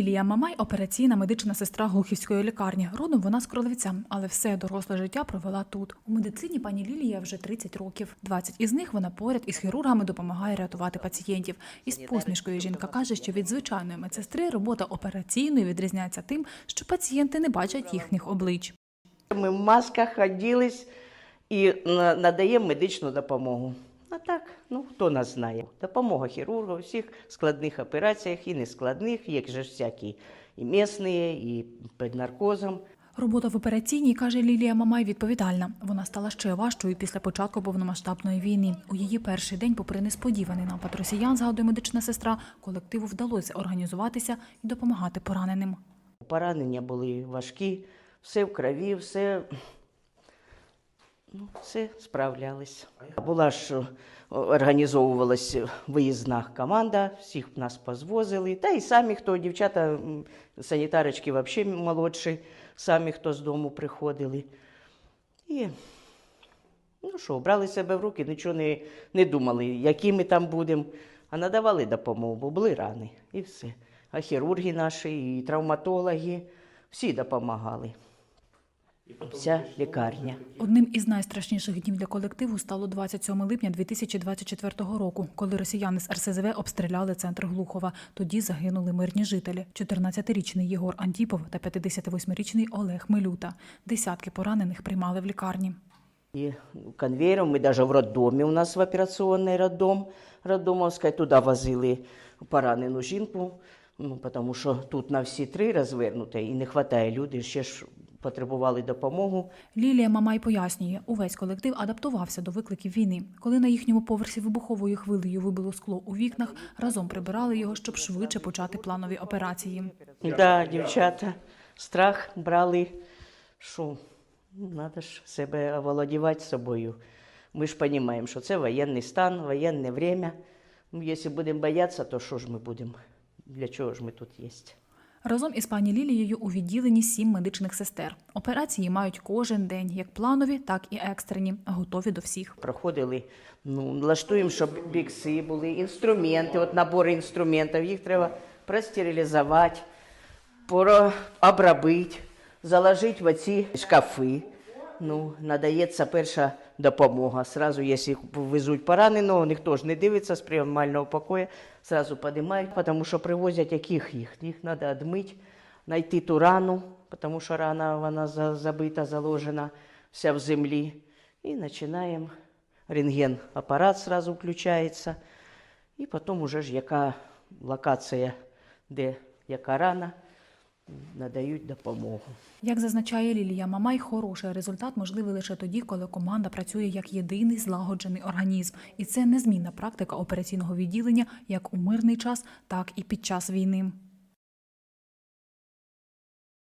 Лілія Мамай операційна медична сестра Глухівської лікарні. Родом вона з Кролевця, але все доросле життя провела тут. У медицині пані Лілія вже 30 років. 20 із них вона поряд із хірургами допомагає рятувати пацієнтів. Із посмішкою жінка каже, що від звичайної медсестри робота операційної відрізняється тим, що пацієнти не бачать їхніх облич. Ми в масках оділись і на- надаємо медичну допомогу. Так, ну хто нас знає? Допомога хірургу у всіх складних операціях і нескладних, є же ж всякі і місні, і під наркозом. Робота в операційній, каже Лілія Мамай, відповідальна. Вона стала ще важчою після початку повномасштабної війни. У її перший день, попри несподіваний напад росіян, згадує медична сестра, колективу вдалося організуватися і допомагати пораненим. Поранення були важкі, все в крові, все, ну, все справлялись. Була ж о, організовувалась виїзна команда, всіх нас позвозили. Та й самі, хто дівчата, санітарочки взагалі молодші, самі, хто з дому приходили. І ну що, брали себе в руки, нічого не, не думали, які ми там будемо, а надавали допомогу, бо були рани і все. А хірурги наші, і травматологи, всі допомагали. Вся лікарня. Одним із найстрашніших днів для колективу стало 27 липня 2024 року, коли росіяни з РСЗВ обстріляли центр Глухова. Тоді загинули мирні жителі: 14-річний Єгор Антіпов та 58-річний Олег Милюта. Десятки поранених приймали в лікарні. И конвейером, мы даже в роддоме, у нас в операционный роддом, роддомовський, туди возили поранену жінку, ну, тому що тут на всі три розвернуті і не вистачає людей, ще ж потребували допомогу. Лілія Мамай пояснює, увесь колектив адаптувався до викликів війни. Коли на їхньому поверсі вибуховою хвилею вибило скло у вікнах, разом прибирали його, щоб швидше почати планові операції. Да, дівчата, страх брали, що треба ж себе оволодівати собою. Ми ж розуміємо, що це воєнний стан, воєнне время. Ну, якщо будемо боятися, то що ж ми будемо? Для чого ж ми тут є? Разом із пані Лілією у відділенні сім медичних сестер. Операції мають кожен день, як планові, так і екстрені, готові до всіх. Проходили, ну, влаштуємо, щоб бікси були, інструменти, от набори інструментів, їх треба простерилізувати, про- обробити, заложити в оці шкафи. Ну, надається перша допомога. Сразу, якщо везуть пораненого, ніхто ж не дивиться з приймального покою, сразу піднімають, тому що привозять яких їх. Їх треба відмити, знайти ту рану, тому що рана вона забита, заложена вся в землі. І починаємо. Рентген апарат сразу включається. І потім уже ж яка локація, де яка рана, надають допомогу. Як зазначає Лілія Мамай, хороший результат можливий лише тоді, коли команда працює як єдиний злагоджений організм, і це незмінна практика операційного відділення як у мирний час, так і під час війни.